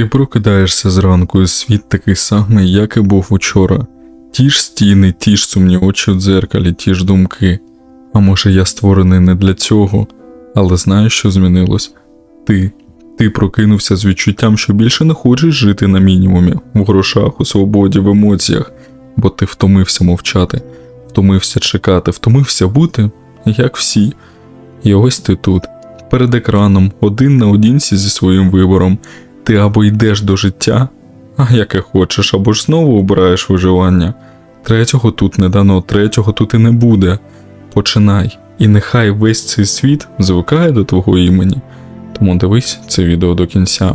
Ти прокидаєшся зранку, і світ такий самий, як і був учора. Ті ж стіни, ті ж сумні очі у дзеркалі, ті ж думки. А може, я створений не для цього, але знаєш, що змінилось? Ти. Ти прокинувся з відчуттям, що більше не хочеш жити на мінімумі, в грошах, у свободі, в емоціях, бо ти втомився мовчати, втомився чекати, втомився бути, як всі. І ось ти тут, перед екраном, один на одінці зі своїм вибором. Ти або йдеш до життя, а яке хочеш, або ж знову обираєш виживання. Третього тут не дано, третього тут і не буде. Починай, і нехай весь цей світ звикає до твого імені. Тому дивись це відео до кінця.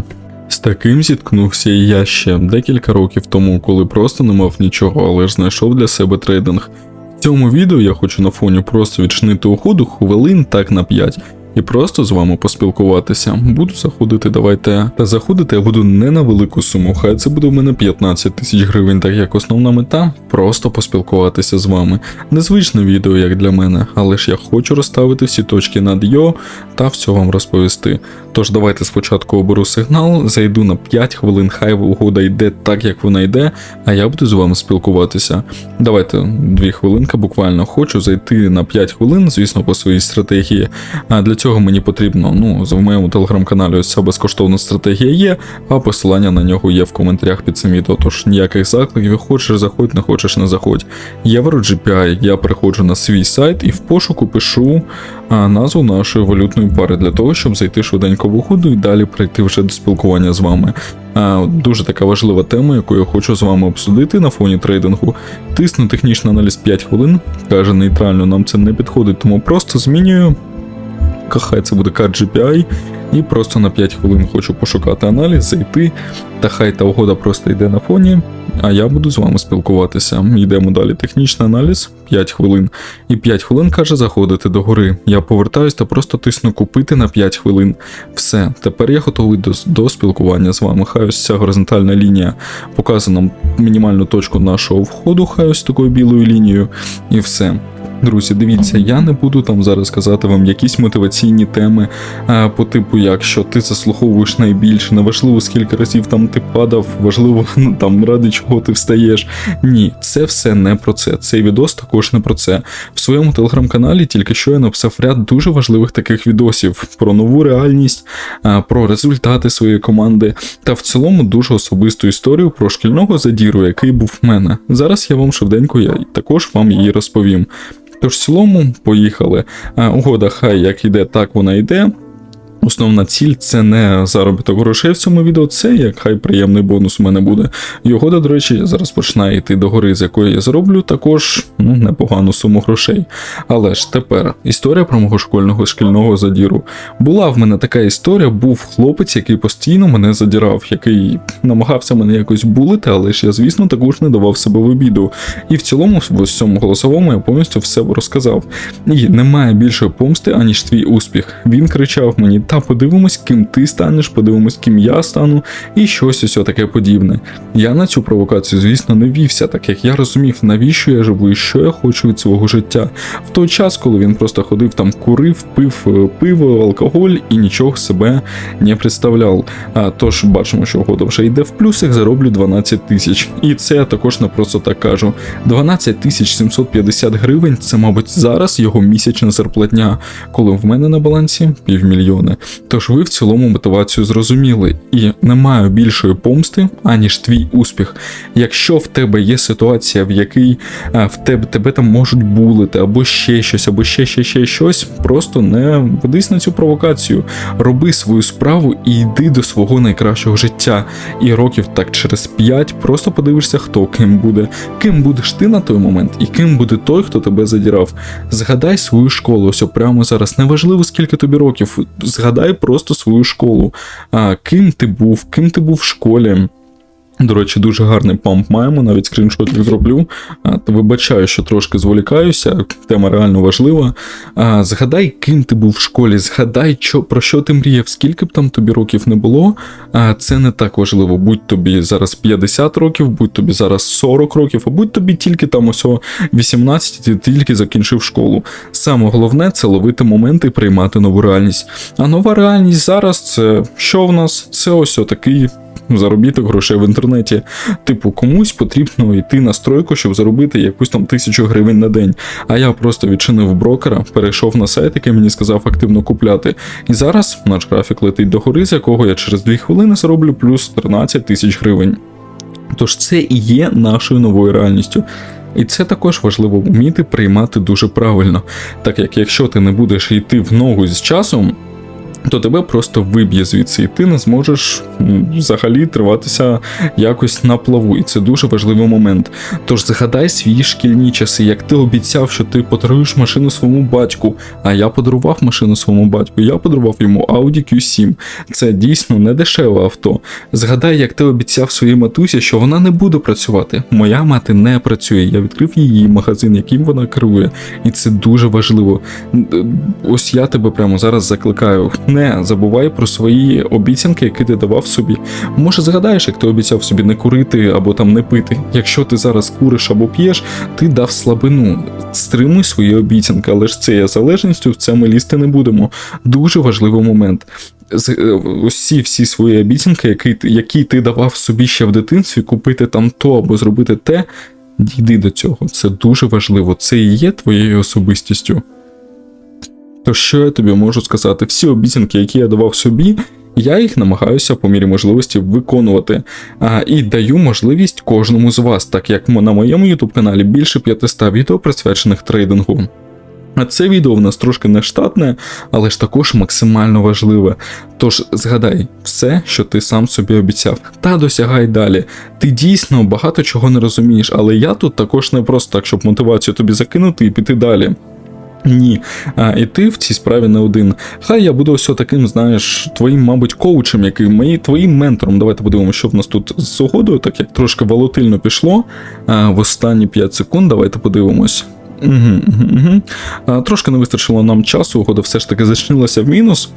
З таким зіткнувся і я ще декілька років тому, коли просто не мав нічого, але ж знайшов для себе трейдинг. В цьому відео я хочу на фоні просто відчинити уходу хвилин так на 5 і просто з вами поспілкуватися. Буду заходити, давайте. Та заходити я буду не на велику суму, хай це буде в мене 15 тисяч гривень, так як основна мета просто поспілкуватися з вами. Незвичне відео, як для мене, але ж я хочу розставити всі точки над йо та все вам розповісти. Тож давайте спочатку оберу сигнал, зайду на 5 хвилин, хай угода йде так, як вона йде, а я буду з вами спілкуватися. Давайте дві хвилинки буквально хочу зайти на 5 хвилин, звісно, по своїй стратегії. А для цього мені потрібно, ну, в моєму телеграм-каналі ось ця безкоштовна стратегія є, а посилання на нього є в коментарях під цим відео. Тож ніяких закликів, хочеш заходь, не хочеш, не заходь. Євро GPI, я приходжу на свій сайт і в пошуку пишу назву нашої валютної пари для того, щоб зайти швиденько в уходу і далі прийти вже до спілкування з вами. Дуже така важлива тема, яку я хочу з вами обсудити на фоні трейдингу. Тисну технічний аналіз 5 хвилин, каже нейтрально, нам це не підходить, тому просто змінюю. Хай це буде карт GPI, і просто на 5 хвилин хочу пошукати аналіз, зайти, та хай та угода просто йде на фоні, а я буду з вами спілкуватися. Йдемо далі. Технічний аналіз 5 хвилин. І 5 хвилин каже заходити до гори. Я повертаюсь та просто тисну купити на 5 хвилин. Все, тепер я готовий до, до спілкування з вами. Хай ось ця горизонтальна лінія показує нам мінімальну точку нашого входу, хай ось такою білою лінією, і все. Друзі, дивіться, я не буду там зараз казати вам якісь мотиваційні теми а, по типу, як що ти заслуховуєш найбільше, неважливо скільки разів там ти падав, важливо ну, там ради чого ти встаєш. Ні, це все не про це. Цей відос також не про це. В своєму телеграм-каналі тільки що я написав ряд дуже важливих таких відосів про нову реальність, а, про результати своєї команди та в цілому дуже особисту історію про шкільного задіру, який був в мене. Зараз я вам швиденько я також вам її розповім. Тож в цілому поїхали. Угода, хай як йде, так вона йде. Основна ціль це не заробіток грошей в цьому відео, це як хай приємний бонус у мене буде. Угода, до речі, зараз починає йти до гори, з якої я зароблю також ну, непогану суму грошей. Але ж тепер історія про мого школьного шкільного задіру. Була в мене така історія, був хлопець, який постійно мене задірав, який намагався мене якось булити, але ж я, звісно, також не давав себе в обіду. І в цілому, в цьому голосовому я повністю все розказав. І немає більшої помсти, аніж твій успіх. Він кричав мені та подивимось, ким ти станеш, подивимось, ким я стану, і щось ось таке подібне. Я на цю провокацію, звісно, не вівся, так як я розумів, навіщо я живу і що я хочу від свого життя. В той час, коли він просто ходив там, курив, пив е, пиво, алкоголь і нічого себе не представляв. А тож бачимо, що угода вже йде в плюсах, зароблю 12 тисяч. І це я також не просто так кажу. 12 тисяч 750 гривень це, мабуть, зараз його місячна зарплатня, коли в мене на балансі Тож ви в цілому мотивацію зрозуміли, і немає більшої помсти, аніж твій успіх. Якщо в тебе є ситуація, в якій а, в тебе тебе там можуть булити, або ще щось, або ще ще ще щось, просто не ведись на цю провокацію. Роби свою справу і йди до свого найкращого життя. І років так через 5 просто подивишся, хто ким буде, ким будеш ти на той момент, і ким буде той, хто тебе задірав. Згадай свою школу, ось прямо зараз. Неважливо, скільки тобі років. Згадай просто свою школу. Ким ти був, ким ти був в школі. До речі, дуже гарний памп маємо, навіть скріншотик зроблю. Вибачаю, що трошки зволікаюся, тема реально важлива. Згадай, ким ти був в школі, згадай, що, про що ти мріяв, скільки б там тобі років не було. Це не так важливо. Будь тобі зараз 50 років, будь тобі зараз 40 років, а будь тобі тільки там ось о 18, ти тільки закінчив школу. Саме головне це ловити моменти і приймати нову реальність. А нова реальність зараз це що в нас? Це ось такий заробіток грошей в інтернеті. Типу, комусь потрібно йти на стройку, щоб заробити якусь там тисячу гривень на день. А я просто відчинив брокера, перейшов на сайт, який мені сказав активно купляти. І зараз наш графік летить до гори, з якого я через 2 хвилини зароблю плюс 13 тисяч гривень. Тож це і є нашою новою реальністю. І це також важливо вміти приймати дуже правильно, так як якщо ти не будеш йти в ногу з часом, то тебе просто виб'є звідси, і ти не зможеш взагалі триватися якось на плаву. І це дуже важливий момент. Тож згадай свої шкільні часи, як ти обіцяв, що ти подаруєш машину своєму батьку. А я подарував машину своєму батьку. Я подарував йому Audi Q7. Це дійсно не дешеве авто. Згадай, як ти обіцяв своїй матусі, що вона не буде працювати. Моя мати не працює. Я відкрив її магазин, яким вона керує, і це дуже важливо. Ось я тебе прямо зараз закликаю. Не забувай про свої обіцянки, які ти давав собі. Може, згадаєш, як ти обіцяв собі не курити або там не пити. Якщо ти зараз куриш або п'єш, ти дав слабину. Стримуй свої обіцянки, але ж це є залежністю, в це ми лізти не будемо. Дуже важливий момент. Е, Усі всі свої обіцянки, які, які ти давав собі ще в дитинстві, купити там то або зробити те, дійди до цього. Це дуже важливо. Це і є твоєю особистістю. То що я тобі можу сказати? Всі обіцянки, які я давав собі, я їх намагаюся по мірі можливості виконувати. А, і даю можливість кожному з вас, так як на моєму YouTube каналі більше 500 відео присвячених трейдингу. А це відео в нас трошки не штатне, але ж також максимально важливе. Тож згадай все, що ти сам собі обіцяв, та досягай далі. Ти дійсно багато чого не розумієш, але я тут також не просто так, щоб мотивацію тобі закинути і піти далі. Ні, а, і ти в цій справі не один. Хай я буду ось таким, знаєш, твоїм, мабуть, коучем, який мої, твоїм ментором. Давайте подивимося, що в нас тут з угодою, так як трошки волатильно пішло а, в останні 5 секунд. Давайте подивимось. Угу, угу, угу. А, трошки не вистачило нам часу, угода все ж таки зачинилася в мінус.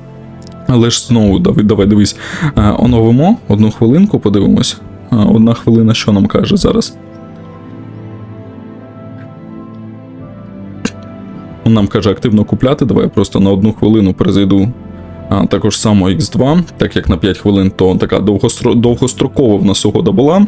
Але ж знову, давай, давай дивись. А, оновимо одну хвилинку, подивимось. А, одна хвилина, що нам каже зараз. Нам каже активно купляти. Давай я просто на одну хвилину перезайду. А також само X2, так як на 5 хвилин, то така довгостро... довгострокова в нас угода була.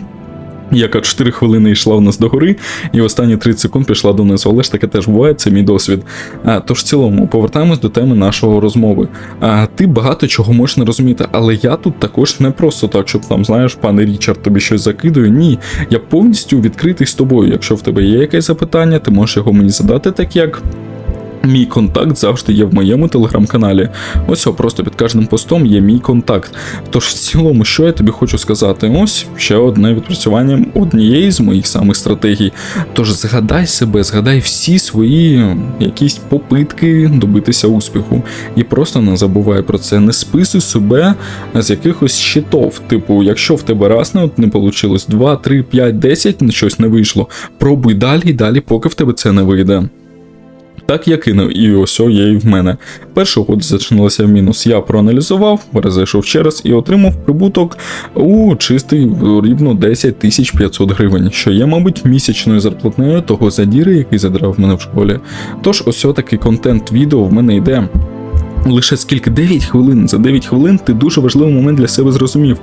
Яка 4 хвилини йшла в нас догори, і останні 30 секунд пішла донизу. Але ж таке теж буває, це мій досвід. А, тож в цілому, повертаємось до теми нашого розмови. А, ти багато чого можеш не розуміти, але я тут також не просто так, щоб там, знаєш, пане Річард тобі щось закидую. Ні, я повністю відкритий з тобою. Якщо в тебе є якесь запитання, ти можеш його мені задати, так як. Мій контакт завжди є в моєму телеграм-каналі. Ось о, просто під кожним постом є мій контакт. Тож в цілому, що я тобі хочу сказати? Ось ще одне відпрацювання однієї з моїх самих стратегій. Тож згадай себе, згадай всі свої якісь попитки добитися успіху. І просто не забувай про це. Не списуй себе з якихось щитов. Типу, якщо в тебе раз не, не вийшло, 2, 3, 5, 10, щось не вийшло. Пробуй далі і далі, поки в тебе це не вийде. Так я кинув, і ось є і в мене. Перший год зачинилася в мінус. Я проаналізував, перезайшов ще раз і отримав прибуток у чистий рівно 10 тисяч 500 гривень, що є, мабуть, місячною зарплатнею того задіри, який задрав мене в школі. Тож ось такий контент відео в мене йде. Лише скільки 9 хвилин. За 9 хвилин ти дуже важливий момент для себе зрозумів.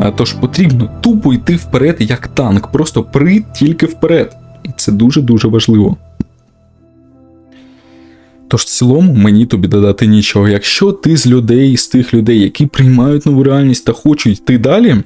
А, Тож потрібно тупо йти вперед, як танк, просто при тільки вперед. І це дуже дуже важливо. Тож в цілому мені тобі додати нічого. Якщо ти з людей, з тих людей, які приймають нову реальність та хочуть йти далі,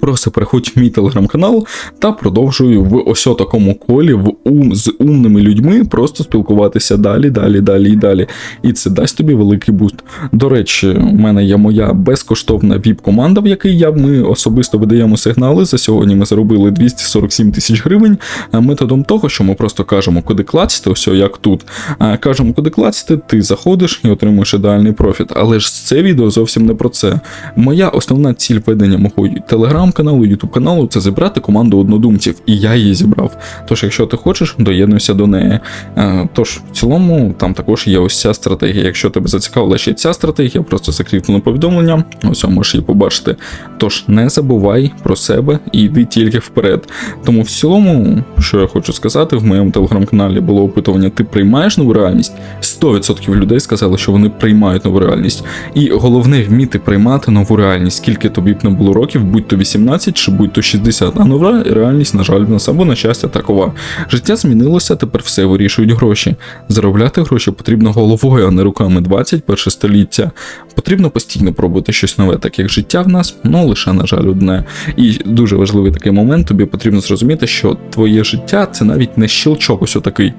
просто переходь в мій телеграм-канал та продовжуй в ось такому колі в ум з умними людьми просто спілкуватися далі, далі, далі і далі. І це дасть тобі великий буст. До речі, у мене є моя безкоштовна віп-команда, в якій я ми особисто видаємо сигнали. За сьогодні ми заробили 247 тисяч гривень методом того, що ми просто кажемо, куди клацати, ось як тут. Кажемо, куди клацати, ти заходиш і отримуєш ідеальний профіт. Але ж це відео зовсім не про це. Моя основна ціль ведення мого телеграм телеграм-каналу, ютуб каналу це зібрати команду однодумців, і я її зібрав. Тож, якщо ти хочеш, доєднуйся до неї. Е, Тож, в цілому, там також є ось ця стратегія. Якщо тебе зацікавила ще ця стратегія, просто закріплено повідомлення, ось можеш її побачити. Тож не забувай про себе і йди тільки вперед. Тому в цілому, що я хочу сказати, в моєму телеграм-каналі було опитування: ти приймаєш нову реальність? 100% людей сказали, що вони приймають нову реальність. І головне вміти приймати нову реальність, скільки тобі б не було років, будь то 18 чи будь то 60. А нова реальність, на жаль, в нас або на щастя такова. Життя змінилося, тепер все вирішують гроші. Заробляти гроші потрібно головою, а не руками 21 століття. Потрібно постійно пробувати щось нове, так як життя в нас, ну лише, на жаль, одне. І дуже важливий такий момент, тобі потрібно зрозуміти, що твоє життя це навіть не щелчок ось отакий.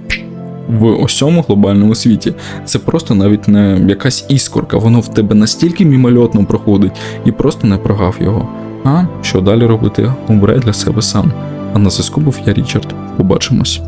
В усьому глобальному світі це просто навіть не якась іскорка, воно в тебе настільки мімольотно проходить і просто не прогав його. А що далі робити? Обирай для себе сам. А на зв'язку був я Річард. Побачимось.